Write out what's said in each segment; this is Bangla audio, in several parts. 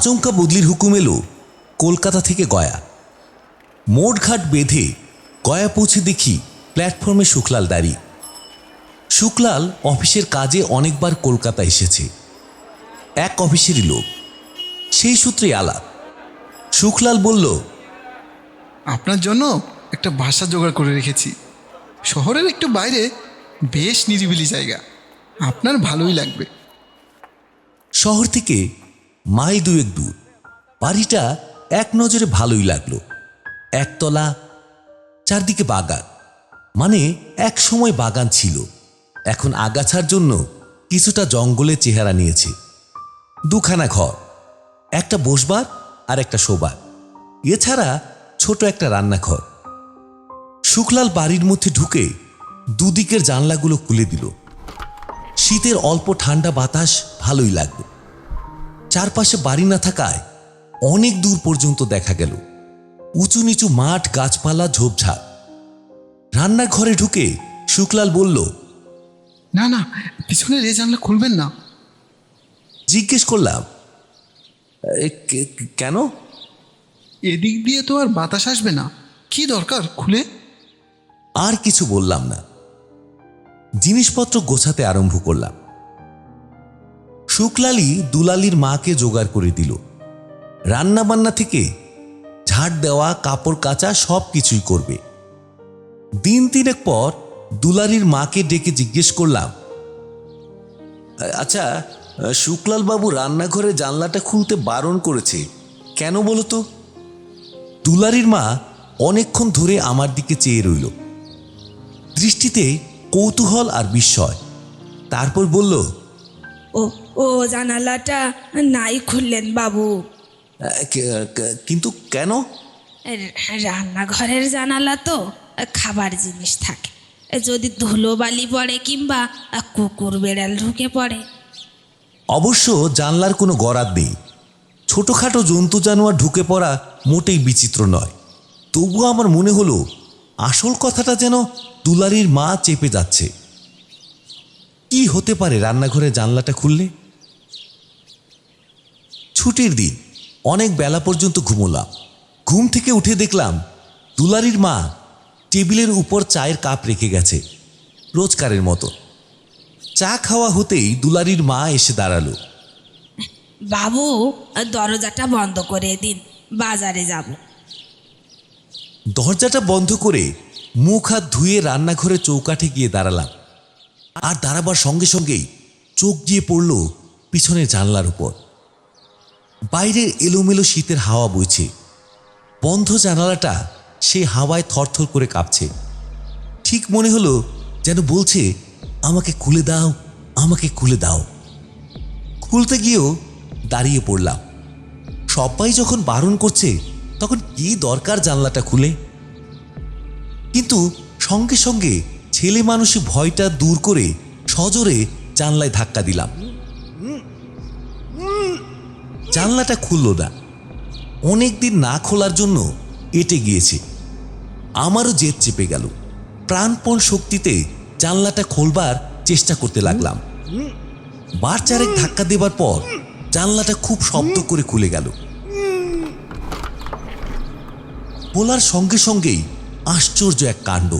আচমকা বদলির হুকুম এলো কলকাতা থেকে গয়া। মোটঘাট বেঁধে গয়া পৌঁছে দেখি প্ল্যাটফর্মে শুক্লাল দাঁড়িয়ে। শুক্লাল অফিসের কাজে অনেকবার কলকাতা এসেছে। এক অফিসেরই লোক। সেই সূত্রে আলাপ। শুক্লাল বলল আপনার জন্য একটা বাসা জোগাড় করে রেখেছি। শহরের একটু বাইরে বেশ নিরিবিলি জায়গা। আপনার ভালোই লাগবে। শহর থেকে মাইল দুয়েক দূর। বাড়িটা এক নজরে ভালোই লাগল। একতলা, চারদিকে বাগান। মানে এক সময় বাগান ছিল। এখন আগাছার জন্য কিছুটা জঙ্গলে চেহারা নিয়েছে। দুখানা ঘর, একটা বসবার আর একটা শোবার। এছাড়া ছোট একটা রান্নাঘর। শুক্লাল বাড়ির মধ্যে ঢুকে দুদিকের জানলাগুলো খুলে দিল। শীতের অল্প ঠান্ডা বাতাস ভালোই লাগবে। চারপাশে বাড়ি না থাকায় অনেক দূর পর্যন্ত দেখা গেল। উঁচু নিচু মাঠ গাছপালা ঝোপঝাড়। রান্নাঘরে ঢুকে শুক্লাল বলল না না পিছনের এ জানলা খুলবেন না। জিজ্ঞেস করলাম কেন? এদিক দিয়ে তো আর বাতাস আসবে না। কি দরকার খুলে? আর কিছু বললাম না। জিনিসপত্র গোছাতে আরম্ভ করলাম। শুক্লালি দুলালির মাকে জোগাড় করে দিল। রান্না বান্না থেকে ঝাড় দেওয়া, কাপড় কাচা সব কিছুই করবে। দিন তিনেক পর দুলালির মাকে ডেকে জিজ্ঞেস করলাম আচ্ছা শুক্লাল বাবু রান্নাঘরে জানলাটা খুলতে বারণ করেছে, কেন বলো তো? দুলারির মা অনেকক্ষণ ধরে আমার দিকে চেয়ে রইল। দৃষ্টিতে কৌতূহল আর বিস্ময়। তারপর বলল, ও ও জানালাটা নাই খুললেন বাবু। "আহ, কে- কে- কিন্তু কেন? রান্নাঘরের জানালা তো খাবার জিনিস থাকে। যদি ধুলো বালি পড়ে কিংবা কুকুর বেড়াল ঢুকে পড়ে। অবশ্য জানলার কোনো গরাদ নেই। ছোটখাটো জন্তু জানোয়ার ঢুকে পড়া মোটেই বিচিত্র নয়। তবুও আমার মনে হলো আসল কথাটা যেন দুলারির মা চেপে যাচ্ছে। কি হতে পারে রান্নাঘরে জানলাটা খুললে? ছুটির দিন অনেক বেলা পর্যন্ত ঘুমোলাম। ঘুম থেকে উঠে দেখলাম দুলারির মা টেবিলের উপর চায়ের কাপ রেখে গেছে রোজকারের মতো। চা খাওয়া হতেই দুলারির মা এসে দাঁড়াল। বাবু দরজাটা বন্ধ করে দিন বাজারে যাব। দরজাটা বন্ধ করে মুখ হাত ধুয়ে রান্নাঘরে চৌকাঠে গিয়ে দাঁড়ালাম। আর দাঁড়াবার সঙ্গে সঙ্গেই চোখ গিয়ে পড়ল পিছনের জানলার উপর। বাইরের এলোমেলো শীতের হাওয়া বইছে। বন্ধ জানালাটা সেই হাওয়ায় থরথর করে কাঁপছে। ঠিক মনে হলো যেন বলছে, আমাকে খুলে দাও, আমাকে খুলে দাও। খুলতে গিয়েও দাঁড়িয়ে পড়লাম। সবাই যখন বারণ করছে, তখন কি দরকার জানলাটা খুলে? কিন্তু সঙ্গে সঙ্গে ছেলে মানুষই ভয়টা দূর করে সজোরে জানলায় ধাক্কা দিলাম। জানলাটা খুলল না। অনেক দিন না খোলার জন্য এটে গিয়েছে। আমারও জেদ চেপে গেল। প্রাণপণ শক্তিতে জানলাটা খোলবার চেষ্টা করতে লাগলাম। বার চারেক ধাক্কা দেবার পর জানলাটা খুব শব্দ করে খুলে গেল। বলার সঙ্গে সঙ্গেই আশ্চর্য এক কাণ্ড।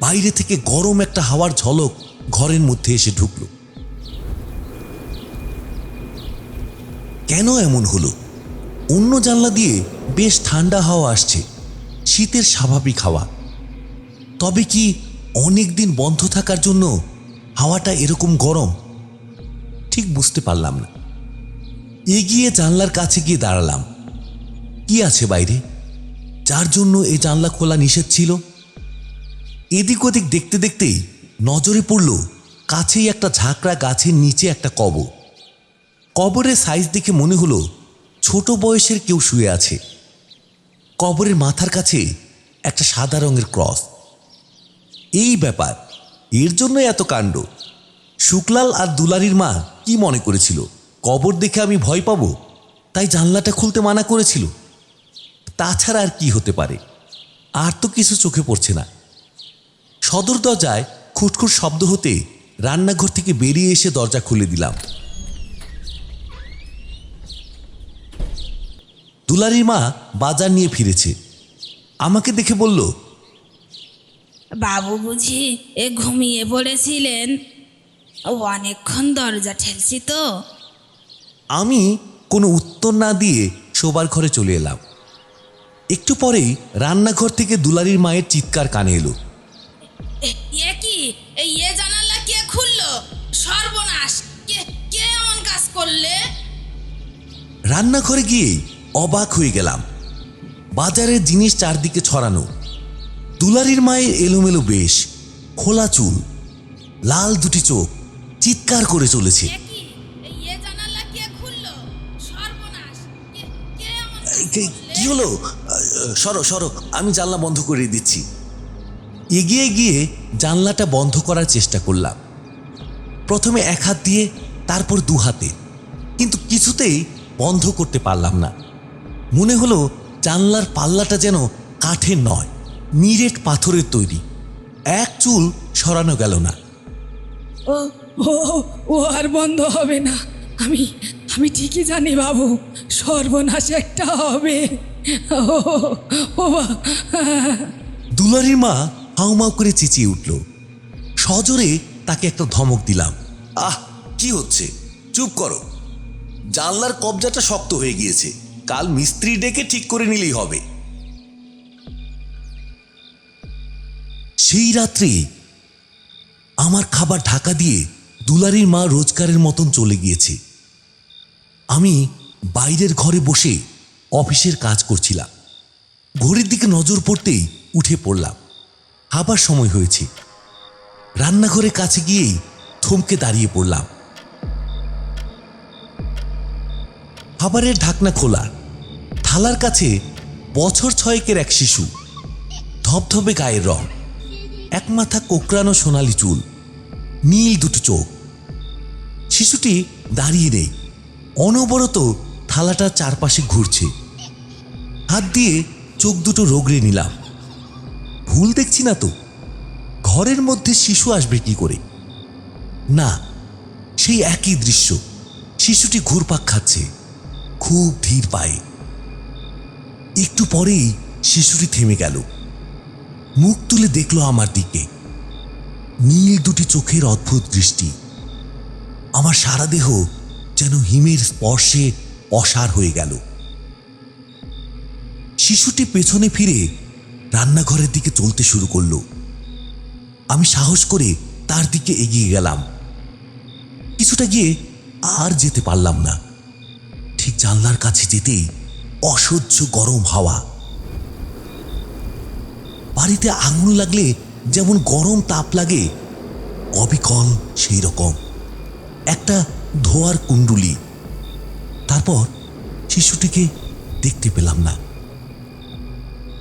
বাইরে থেকে গরম একটা হাওয়ার ঝলক ঘরের মধ্যে এসে ঢুকল। কেন এমন হলো? অন্য জানলা দিয়ে বেশ ঠান্ডা হাওয়া আসছে। শীতের স্বাভাবিক হাওয়া। তবে কি অনেক দিন বন্ধ থাকার জন্য হাওয়াটা এরকম গরম? ঠিক বুঝতে পারলাম না। এগিয়ে জানলার কাছে গিয়ে দাঁড়ালাম। কি আছে বাইরে? যার জন্য এই জানলা খোলা নিষেধ ছিল? এদিক ওদিক দেখতে দেখতেই নজরে পড়ল কাছেই একটা ঝাঁকড়া গাছের নিচে একটা কবর। কবরের সাইজ দেখে মনে হলো ছোট বয়সের কেউ শুয়ে আছে। কবরের মাথার কাছে একটা সাদা রঙের ক্রস। এই ব্যাপার, এর জন্য এত কাণ্ড। শুক্লাল আর দুলারির মা কি মনে করেছিল? কবর দেখে আমি ভয় পাবো, তাই জানলাটা খুলতে মানা করেছিল। তাছাড়া আর কি হতে পারে? আর তো কিছু চোখে পড়ছে না। সদর দরজায় খুটখুট শব্দ হতে রান্নাঘর থেকে বেরিয়ে এসে দরজা খুলে দিলাম। দুলারির মা বাজার নিয়ে ফিরেছে। আমাকে দেখে বলল বাবু বুঝি এ ঘুমিয়ে পড়েছিলেন? অনেকক্ষণ দরজা ঠেলছি তো? আমি কোনো উত্তর না দিয়ে শোবার ঘরে চলে এলাম। একটু পরেই রান্নাঘর থেকে দুলারির মায়ের চিৎকার কানে এলো। এ- কি? এ জানালা কে খুললো? সর্বনাশ! কে কে এমন কাজ করলে? রান্নাঘরে গিয়েই অবাক হয়ে গেলাম। বাজারের জিনিস চারদিকে ছড়ানো। দুলারির মায়ের এলোমেলো বেশ খোলা চুল লাল দুটি চোখ চিৎকার করে চলেছে। কি হলো? সরো সরো আমি জানলা বন্ধ করে দিচ্ছি। এগিয়ে গিয়ে জানলাটা বন্ধ করার চেষ্টা করলাম। প্রথমে এক হাত দিয়ে তারপর দু হাতে। কিন্তু কিছুতেই বন্ধ করতে পারলাম না। মনে হলো জানলার পাল্লাটা যেন কাঠের নয় নিরেট পাথরের তৈরি। এক চুল সরানো গেল না। ও ও ও আর বন্ধ হবে না। আমি আমি ঠিকই জানি বাবু সর্বনাশ একটা হবে। দুলারির মা হাউমাউ করে চেঁচিয়ে উঠল। সজোরে তাকে একটা ধমক দিলাম। আহ কি হচ্ছে? চুপ করো। জানলার কবজাটা শক্ত হয়ে গিয়েছে। কাল মিস্ত্রি ডেকে ঠিক করে নিলেই হবে। সেই রাত্রে আমার খাবার ঢাকা দিয়ে দুলারির মা রোজগারের মতন চলে গিয়েছে। আমি বাইরের ঘরে বসে অফিসের কাজ করছিলাম। ঘড়ির দিকে নজর পড়তেই উঠে পড়লাম। আবার সময় হয়েছে। রান্নাঘরের কাছে গিয়েই থমকে দাঁড়িয়ে পড়লাম। খাবারের ঢাকনা খোলা। থালার কাছে বছর ছয়েকের এক শিশু, ধবধবে গায়ের রং, এক মাথা কোকড়ানো সোনালি চুল, নীল দুটো চোখ। শিশুটি দাঁড়িয়ে নেই, অনবরত থালাটার চারপাশে ঘুরছে। হাত দিয়ে চোখ দুটো রোগড়ে নিলাম। ভুল দেখছি না তো, ঘরের মধ্যে শিশু আসবে কি করে? না, সেই একই দৃশ্য, শিশুটি ঘুরপাক খাচ্ছে, খুব ধীর পায়ে। একটু পরেই শিশুটি থেমে গেল। মুখ তুলে দেখল আমার দিকে। নীল দুটি চোখের অদ্ভুত দৃষ্টি। আমার সারা দেহ যেন হিমের স্পর্শে অসার হয়ে গেল। শিশুটি পেছনে ফিরে রান্নাঘরের দিকে চলতে শুরু করল। আমি সাহস করে তার দিকে এগিয়ে গেলাম। কিছুটা গিয়ে আর যেতে পারলাম না। ঠিক জানলার কাছে যেতেই অসহ্য গরম হাওয়া। বাড়িতে আঙুল লাগলে যেমন গরম তাপ লাগে, অবিকল সেই রকম একটা ধোয়ার কুণ্ডুলি। তারপর শিশুটিকে দেখতে পেলাম না।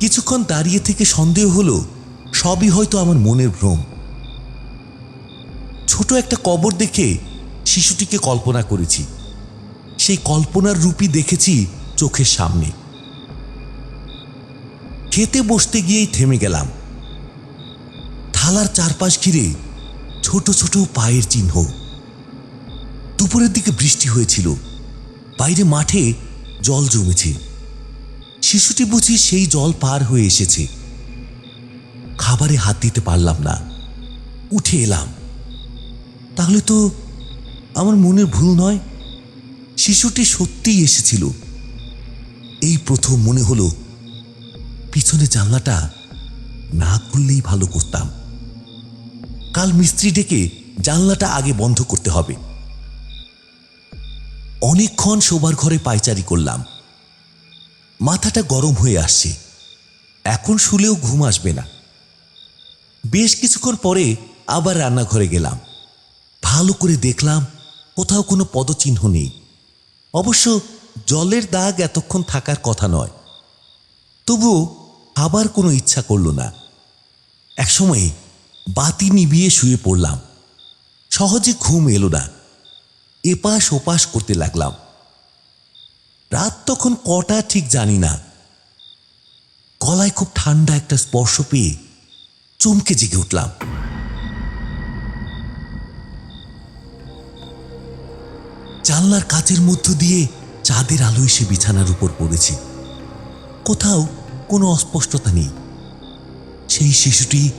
কিছুক্ষণ দাঁড়িয়ে থেকে সন্দেহ হলো, সবই হয়তো আমার মনের ভ্রম। ছোট একটা কবর দেখে শিশুটিকে কল্পনা করেছি। সেই কল্পনার রূপই দেখেছি চোখের সামনে। খেতে বসতে গিয়েই থেমে গেলাম। থালার চারপাশ ঘিরে ছোট ছোট পায়ের চিহ্ন। দুপুরের দিকে বৃষ্টি হয়েছিল। বাইরে মাঠে জল জমেছে। শিশুটি বুঝি সেই জল পার হয়ে এসেছে। খাবারে হাত দিতে পারলাম না। উঠে এলাম। তাহলে তো আমার মনের ভুল নয়? শিশুটি সত্যিই এসেছিল। এই প্রথম মনে হলো, পিছনে জানলাটা না খুললেই ভালো করতাম। কাল মিস্ত্রি ডেকে জানলাটা আগে বন্ধ করতে হবে। অনেকক্ষণ শোবার ঘরে পায়চারি করলাম। মাথাটা গরম হয়ে আসছে। এখন শুলেও ঘুম আসবে না। বেশ কিছুক্ষণ পরে আবার রান্নাঘরে গেলাম। ভালো করে দেখলাম কোথাও কোনো পদচিহ্ন নেই। অবশ্য জলের দাগ এতক্ষণ থাকার কথা নয়। তবুও আবার কোনো ইচ্ছা করল না। একসময় বাতি নিভিয়ে শুয়ে পড়লাম। সহজে ঘুম এলো না। এপাশ ওপাশ করতে লাগলাম। রাত তখন কটা ঠিক জানি না। গলায় খুব ঠান্ডা একটা স্পর্শ পেয়ে চমকে জেগে উঠলাম। জানলার কাচের মধ্য দিয়ে চাঁদের আলোয় সে বিছানার উপর পড়েছে। কোথাও কোনো অস্পষ্টতা নেই। সেই শিশুটি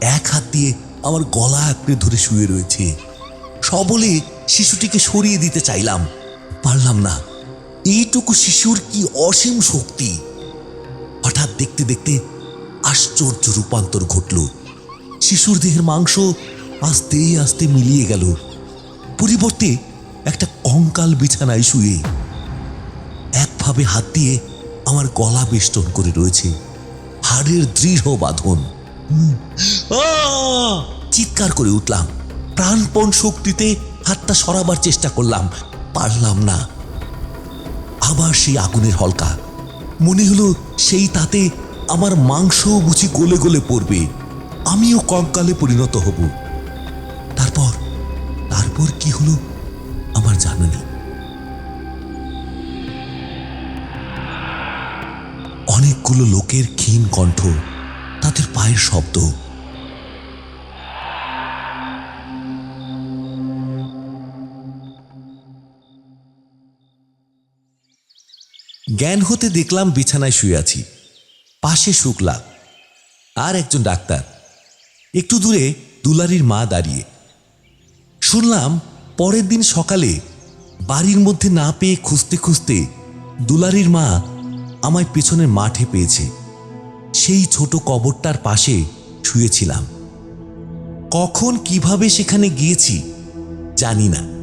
এক হাত দিয়ে আমার গলা আঁকড়ে ধরে শুয়ে রয়েছে। সবলে শিশুটিকে সরিয়ে দিতে চাইলাম। পারলাম না। এইটুকু শিশুর কি অসীম শক্তি? হঠাৎ দেখতে দেখতে আশ্চর্য রূপান্তর ঘটল। শিশুর দেহের মাংস আস্তে আস্তে মিলিয়ে গেল। পরিবর্তে একটা কঙ্কাল বিছানায় শুয়ে একভাবে হাত দিয়ে আমার গলা বেষ্টন করে রয়েছে। হাড়ের দৃঢ় বাঁধন। চিৎকার করে উঠলাম। প্রাণপণ শক্তিতে হাতটা সরাবার চেষ্টা করলাম। পারলাম না। আবার সেই আগুনের হলকা। মনে হলো সেই তাতে আমার মাংস বুঝি গলে গলে পড়বে। আমিও কঙ্কালে পরিণত হব। তারপর তারপর কি হলো আমার জানা নেই। অনেকগুলো লোকের ক্ষীণ কণ্ঠ, তাদের পায়ের শব্দ। জ্ঞান হতে দেখলাম বিছানায় শুয়ে আছি। পাশে শুক্লা আর একজন ডাক্তার। একটু দূরে দুলারির মা দাঁড়িয়ে। শুনলাম পরের দিন সকালে বাড়ির মধ্যে না পেয়ে খুঁজতে খুঁজতে দুলারির মা আমায় পেছনের মাঠে পেয়েছে। সেই ছোট কবরটার পাশে শুয়েছিলাম। কখন কীভাবে সেখানে গিয়েছি জানি না।